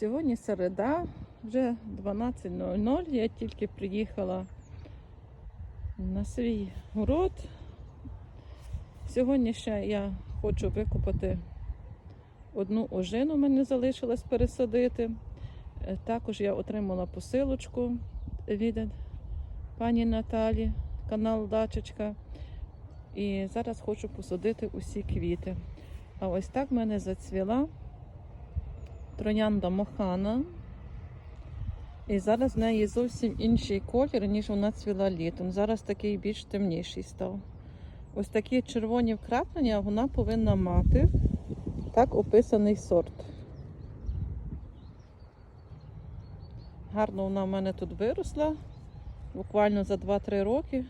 Сьогодні середа, вже 12.00. Я тільки приїхала на свій город. Сьогодні ще я хочу викопати одну ожину, в мене залишилось пересадити. Е, Також я отримала посилочку від пані Наталі, канал Дачечка. І зараз хочу посадити усі квіти. А ось так мене зацвіла троянда Мохана. І зараз в неї зовсім інший колір, ніж вона цвіла літом. Зараз такий більш темніший став. Ось такі червоні вкраплення вона повинна мати так описаний сорт. Гарно вона в мене тут виросла. Буквально за 2-3 роки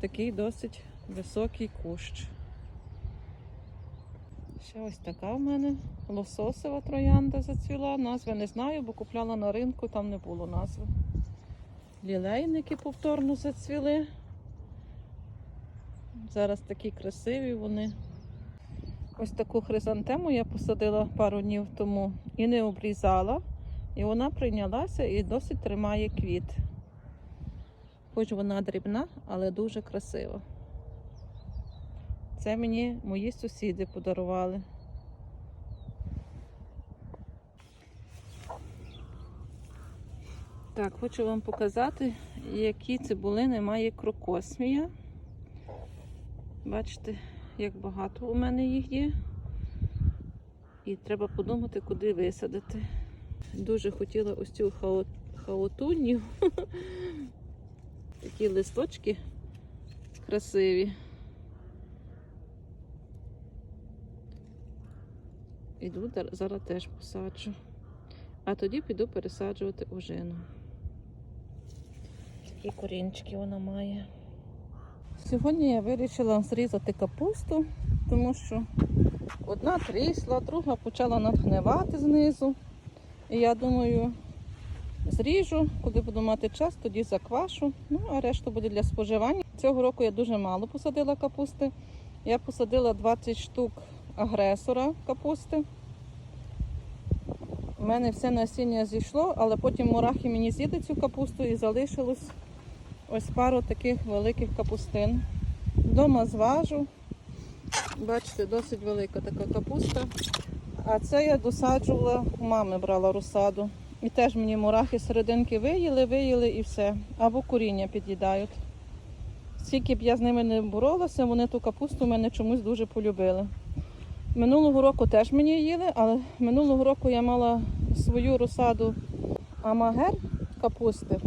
такий досить високий кущ. Ще ось така в мене лососева троянда зацвіла. Назви не знаю, бо купляла на ринку, там не було назви. Лілейники повторно зацвіли. Зараз такі красиві вони. Ось таку хризантему я посадила пару днів тому і не обрізала. І вона прийнялася і досить тримає квіт. Хоч вона дрібна, але дуже красива. Це мені мої сусіди подарували. Так, хочу вам показати, які цибулини має крокосмія. Бачите, як багато у мене їх є. І треба подумати, куди висадити. Дуже хотіла ось цю хао... Такі листочки красиві. Іду зараз теж посаджу. А тоді піду пересаджувати ожину. Такі корінчики вона має. Сьогодні я вирішила зрізати капусту, тому що одна трісла, друга почала надгнивати знизу. І я думаю, зріжу, коли буду мати час, тоді заквашу. Ну, а решту буде для споживання. Цього року я дуже мало посадила капусти. Я посадила 20 штук агресора капусти. У мене все насіння зійшло, але потім мурахи мені з'їли цю капусту і залишилось ось пару таких великих капустин. Вдома зважу. Бачите, досить велика така капуста. А це я досаджувала, у мами брала розсаду. І теж мені мурахи серединки виїли, виїли і все. Або коріння під'їдають. Скільки б я з ними не боролася, вони ту капусту мене чомусь дуже полюбили. Минулого року теж мені їли, але минулого року я мала свою розсаду амагер капусти.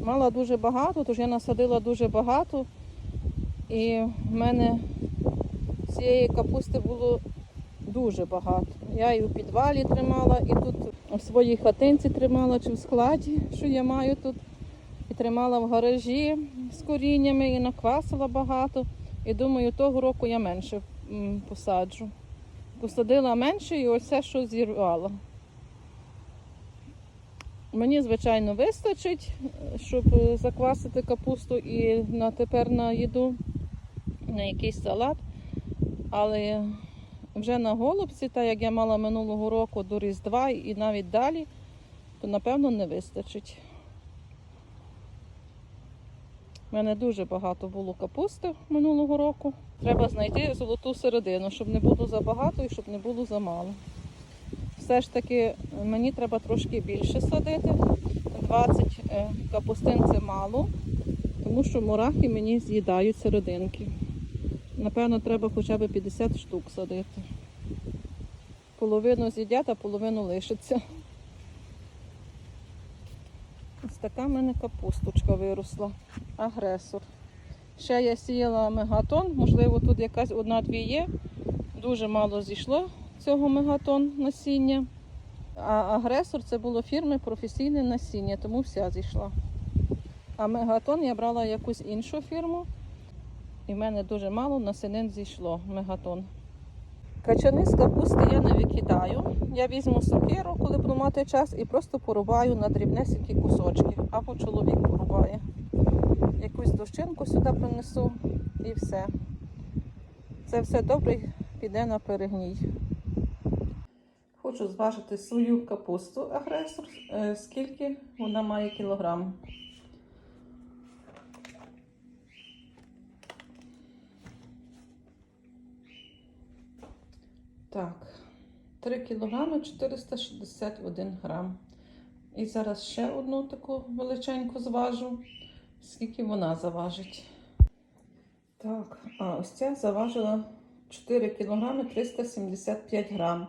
Мала дуже багато, тож я насадила дуже багато. І в мене цієї капусти було дуже багато. Я і у підвалі тримала, і тут в своїй хатинці тримала, чи в складі, що я маю тут. І тримала в гаражі з коріннями і наквасила багато. І думаю, того року я менше посаджу. Посадила менше і все, що зірвала. Мені, звичайно, вистачить, щоб е, заквасити капусту і на тепер на їду, на якийсь салат. Але вже на голубці, так як я мала минулого року до Різдва і навіть далі, то напевно не вистачить. У мене дуже багато було капусти минулого року. Треба знайти золоту середину, щоб не було забагато і щоб не було замало. Все ж таки мені треба трошки більше садити. 20 е, капустин це мало, тому що мурахи мені з'їдають серединки. Напевно, треба хоча б 50 штук садити. Половину з'їдять, а половину лишиться. Ось така в мене капусточка виросла. Агресор. Ще я сіяла мегатон, можливо, тут якась одна-дві є. Дуже мало зійшло цього мегатон насіння. А агресор це було фірми професійне насіння, тому вся зійшла. А мегатон я брала якусь іншу фірму. І в мене дуже мало насінин зійшло мегатон. Качани з капусти я не викидаю. Я візьму сокиру, коли буду мати час, і просто порубаю на дрібнесенькі кусочки. Або чоловік порубає. Якусь дощинку сюди принесу і все. Це все добре піде на перегній. Хочу зважити свою капусту агресор, е, скільки вона має кілограм. Так, 3 кілограми 461 грам. І зараз ще одну таку величеньку зважу. Скільки вона заважить? Так, а ось ця заважила 4 кілограми 375 грам.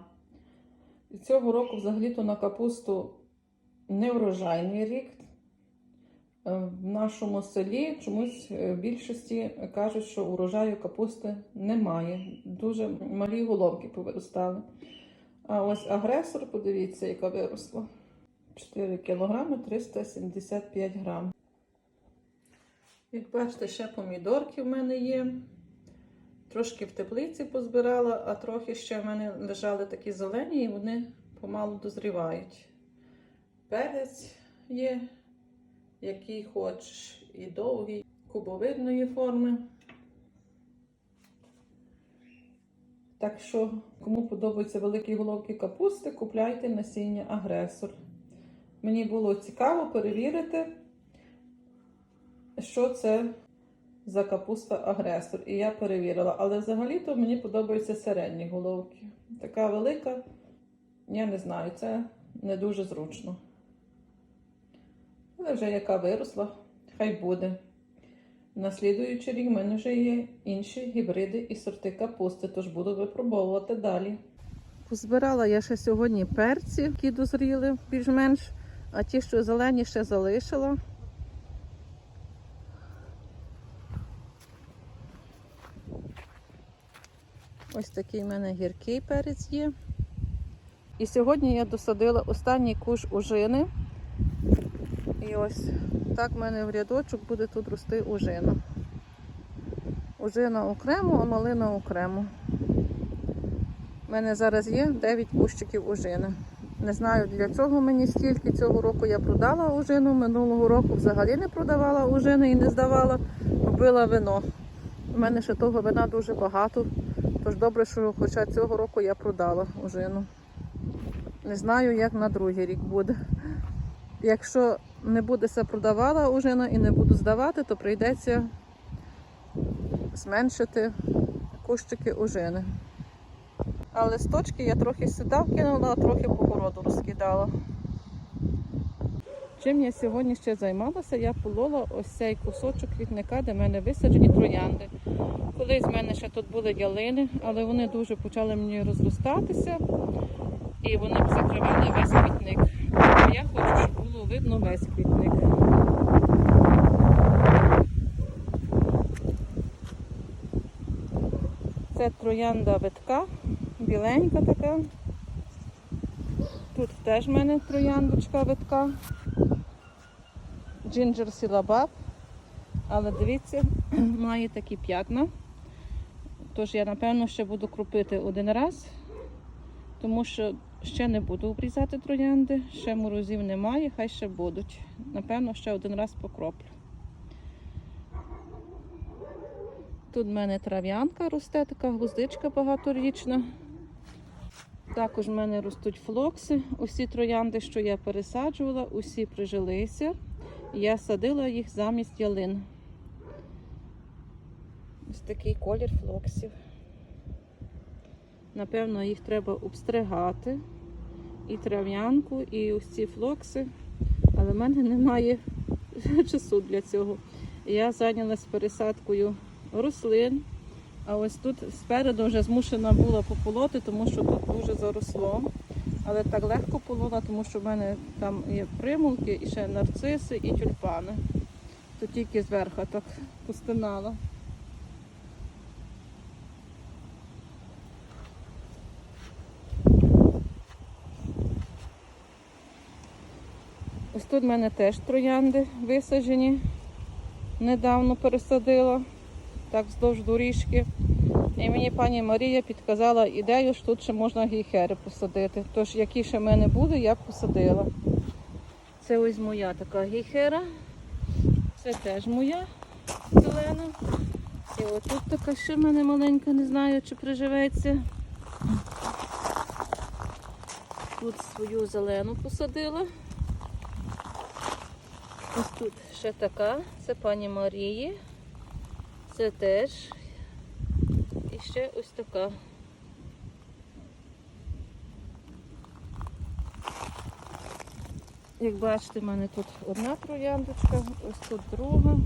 І цього року взагалі-то на капусту неврожайний рік. Е, В нашому селі чомусь е, в більшості кажуть, що урожаю капусти немає. Дуже малі головки повиростали. А ось агресор, подивіться, яка виросла. 4 кілограми 375 грам. Як бачите, ще помідорки в мене є. Трошки в теплиці позбирала, а трохи ще в мене лежали такі зелені, і вони помалу дозрівають. Перець є, який хочеш, і довгий, кубовидної форми. Так що, кому подобаються великі головки капусти, купляйте насіння агресор. Мені було цікаво перевірити, що це за капуста агресор. І я перевірила. Але взагалі-то мені подобаються середні головки. Така велика, я не знаю, це не дуже зручно. Але вже яка виросла, хай буде. На слідуючий рік в мене вже є інші гібриди і сорти капусти, тож буду випробовувати далі. Позбирала я ще сьогодні перці, які дозріли більш-менш, а ті, що зелені, ще залишила. Ось такий в мене гіркий перець є. І сьогодні я досадила останній куш ужини. І ось так в мене в рядочок буде тут рости ужина. Ужина окремо, а малина окремо. У мене зараз є 9 кущиків ужини. Не знаю для чого мені стільки цього року я продала ужину. Минулого року взагалі не продавала ужини і не здавала, робила вино. У мене ще того вина дуже багато. Тож добре, що хоча цього року я продала ужину. Не знаю, як на другий рік буде. Якщо не буде се продавала ужина і не буду здавати, то прийдеться зменшити кущики ужини. А листочки я трохи сюди вкинула, а трохи по городу розкидала. Чим я сьогодні ще займалася, я полола ось цей кусочок квітника, де в мене висаджені троянди. Колись в мене ще тут були ялини, але вони дуже почали мені розростатися і вони закривали весь квітник. Я хочу, щоб видно весь квітник. Це троянда витка, біленька така. Тут теж в мене трояндочка витка. Джинджер сілабаб. Але дивіться, має такі п'ятна. Тож я, напевно, ще буду крупити один раз, тому що ще не буду обрізати троянди, ще морозів немає, хай ще будуть. Напевно, ще один раз покроплю. Тут в мене трав'янка росте, така гвоздичка багаторічна. Також в мене ростуть флокси. Усі троянди, що я пересаджувала, усі прижилися. Я садила їх замість ялин. Ось такий колір флоксів. Напевно, їх треба обстригати. І трав'янку, і ось ці флокси. Але в мене немає часу для цього. Я зайнялась пересадкою рослин. А ось тут спереду вже змушена була пополоти, тому що тут дуже заросло. Але так легко полола, тому що в мене там є примулки, і ще нарциси, і тюльпани. То тільки зверху так постинала. Тут в мене теж троянди висаджені. Недавно пересадила, так вздовж доріжки. І мені пані Марія підказала ідею, що тут ще можна гейхери посадити. Тож, які ще в мене буде, я посадила. Це ось моя така гейхера. Це теж моя зелена. І отут така ще в мене маленька, не знаю, чи приживеться. Тут свою зелену посадила. Ось тут ще така, це пані Марії. Це теж. І ще ось така. Як бачите, в мене тут одна трояндочка, ось тут друга.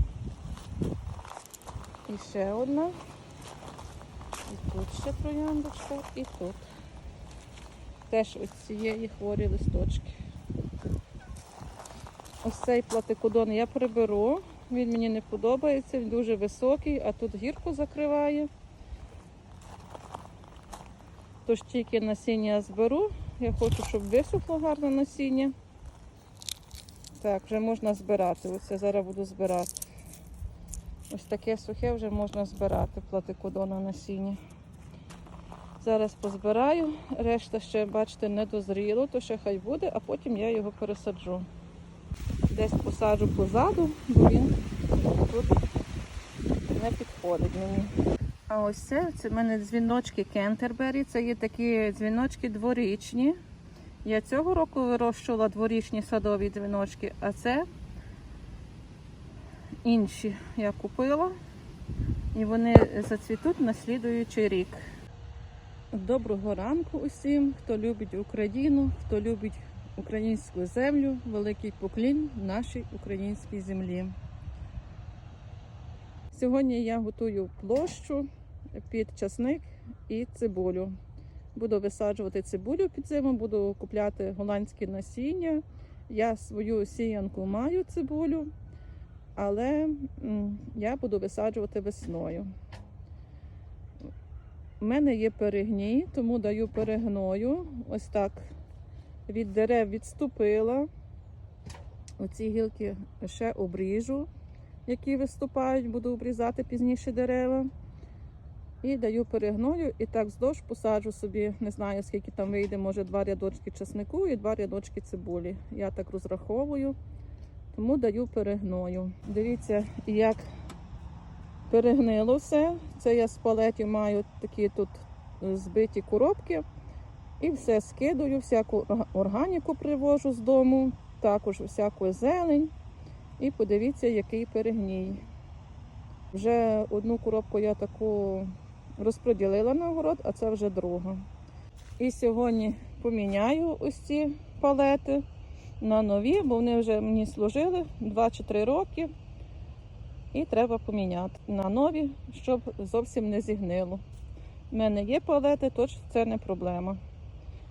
І ще одна. І тут ще трояндочка, і тут. Теж ось цієї хворі листочки. Ось цей платикодон я приберу. Він мені не подобається, він дуже високий, а тут гірку закриває. Тож тільки насіння зберу. Я хочу, щоб висохло гарно насіння. Так, вже можна збирати. Ось я зараз буду збирати. Ось таке сухе вже можна збирати платикодона насіння. Зараз позбираю, решта ще, бачите, не дозріло, то ще хай буде, а потім я його пересаджу. Десь посаджу позаду, бо він тут не підходить мені. А ось це, це в мене дзвіночки Кентербері. Це є такі дзвіночки дворічні. Я цього року вирощувала дворічні садові дзвіночки, а це інші я купила. І вони зацвітуть на слідуючий рік. Доброго ранку усім, хто любить Україну, хто любить українську землю, великий поклін нашій українській землі. Сьогодні я готую площу під часник і цибулю. Буду висаджувати цибулю під зиму, буду купляти голландське насіння. Я свою сіянку маю цибулю, але я буду висаджувати весною. У мене є перегній, тому даю перегною. Ось так від дерев відступила. Оці гілки ще обріжу, які виступають, буду обрізати пізніше дерева. І даю перегною і так вздовж посаджу собі, не знаю скільки там вийде, може два рядочки чеснику і два рядочки цибулі. Я так розраховую, тому даю перегною. Дивіться, як перегнило все. Це я з палетів маю такі тут збиті коробки. І все скидаю, всяку органіку привожу з дому, також всяку зелень. І подивіться, який перегній. Вже одну коробку я таку розподілила на город, а це вже друга. І сьогодні поміняю ось ці палети на нові, бо вони вже мені служили 2 чи 3 роки. І треба поміняти на нові, щоб зовсім не зігнило. У мене є палети, тож це не проблема.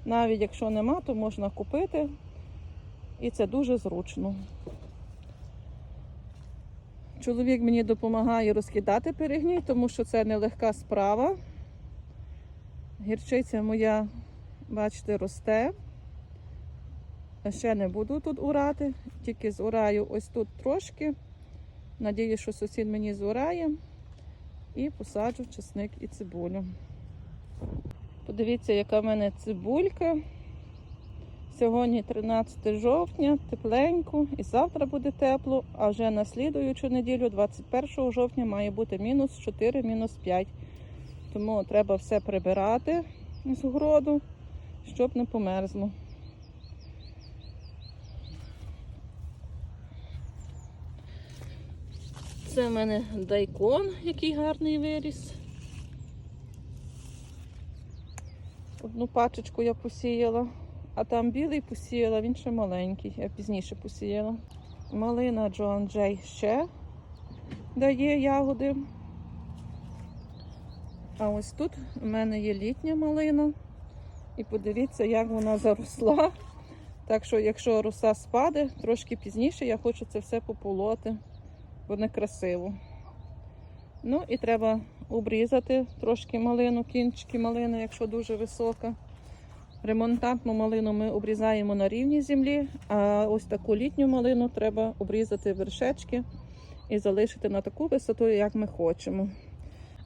Навіть якщо нема, то можна купити. І це дуже зручно. Чоловік мені допомагає розкидати перегній, тому що це нелегка справа. Гірчиця моя, бачите, росте. Ще не буду тут урати, тільки зураю ось тут трошки. Надію, що сусід мені зурає. І посаджу чесник і цибулю. Подивіться, яка в мене цибулька. Сьогодні 13 жовтня, тепленько, і завтра буде тепло, а вже на слідуючу неділю, 21 жовтня, має бути мінус 4, мінус 5. Тому треба все прибирати з городу, щоб не померзло. Це в мене дайкон, який гарний виріс. Одну пачечку я посіяла, а там білий посіяла, він ще маленький, я пізніше посіяла. Малина Джоан Джей ще дає ягоди. А ось тут у мене є літня малина. І подивіться, як вона заросла. Так що, якщо роса спаде, трошки пізніше я хочу це все пополоти, бо не красиво. Ну і треба обрізати трошки малину, кінчики малини, якщо дуже висока. Ремонтантну малину ми обрізаємо на рівні землі, а ось таку літню малину треба обрізати вершечки і залишити на таку висоту, як ми хочемо.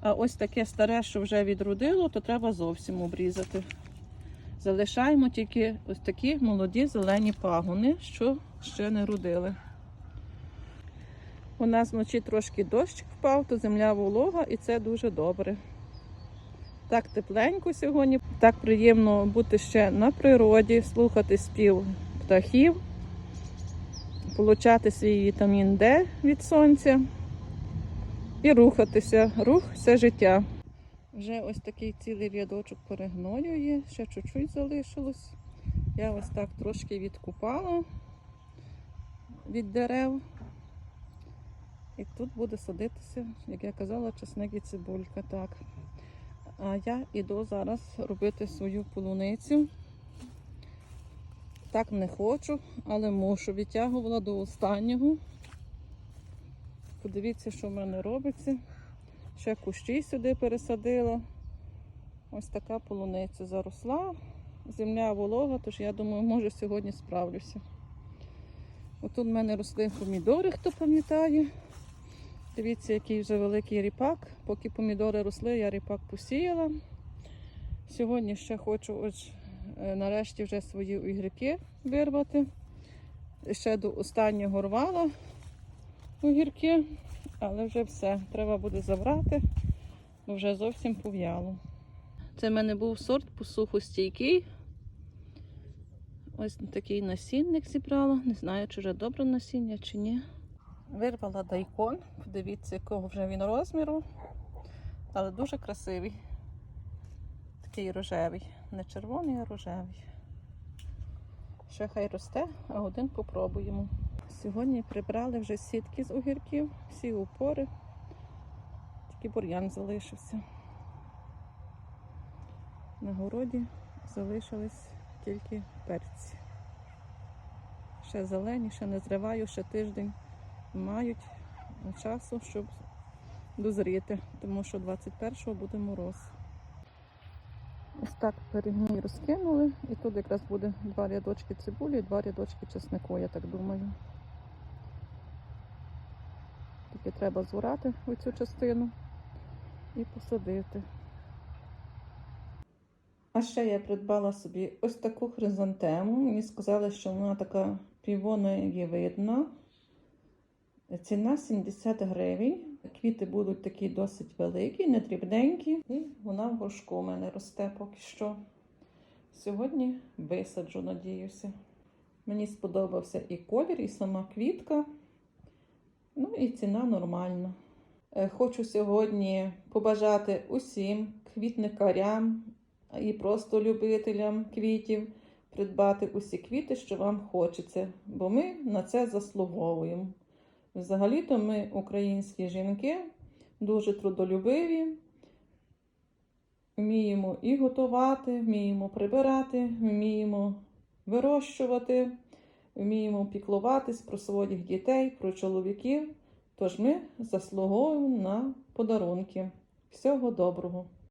А ось таке старе, що вже відродило, то треба зовсім обрізати. Залишаємо тільки ось такі молоді зелені пагони, що ще не родили. У нас вночі трошки дощ впав, то земля волога і це дуже добре. Так тепленько сьогодні. Так приємно бути ще на природі, слухати спів птахів, получати свій вітамін Д від сонця і рухатися. Рух це життя. Вже ось такий цілий рядочок перегною є, ще чуть-чуть залишилось. Я ось так трошки відкупала від дерев. І тут буде садитися, як я казала, чесник і цибулька. Так. А я іду зараз робити свою полуницю. Так не хочу, але мушу. Відтягувала до останнього. Подивіться, що в мене робиться. Ще кущі сюди пересадила. Ось така полуниця заросла. Земля волога, тож я думаю, може сьогодні справлюся. Отут в мене росли помідори, хто пам'ятає. Дивіться, який вже великий ріпак. Поки помідори росли, я ріпак посіяла. Сьогодні ще хочу ось е, нарешті вже свої огірки вирвати. Ще до останнього рвала огірки, але вже все. Треба буде забрати, бо вже зовсім пов'яло. Це в мене був сорт посухостійкий. Ось такий насінник зібрала. Не знаю, чи вже добре насіння, чи ні. Вирвала дайкон. Подивіться, якого вже він розміру. Але дуже красивий. Такий рожевий. Не червоний, а рожевий. Ще хай росте, а один попробуємо. Сьогодні прибрали вже сітки з огірків, всі упори. Тільки бур'ян залишився. На городі залишились тільки перці. Ще зелені, ще не зриваю, ще тиждень мають часу, щоб дозріти, тому що 21-го буде мороз. Ось так перегній розкинули, і тут якраз буде два рядочки цибулі, і два рядочки чеснику, я так думаю. Тільки треба зурати оцю частину і посадити. А ще я придбала собі ось таку хризантему. Мені сказали, що вона така півоноєвидна. Ціна 70 гривень. Квіти будуть такі досить великі, не дрібненькі. І вона в горшку у мене росте поки що. Сьогодні висаджу, надіюся. Мені сподобався і колір, і сама квітка. Ну і ціна нормальна. Е, Хочу сьогодні побажати усім квітникарям і просто любителям квітів придбати усі квіти, що вам хочеться, бо ми на це заслуговуємо. Взагалі-то ми, українські жінки, дуже трудолюбиві, вміємо і готувати, вміємо прибирати, вміємо вирощувати, вміємо піклуватись про своїх дітей, про чоловіків. Тож ми заслуговуємо на подарунки. Всього доброго!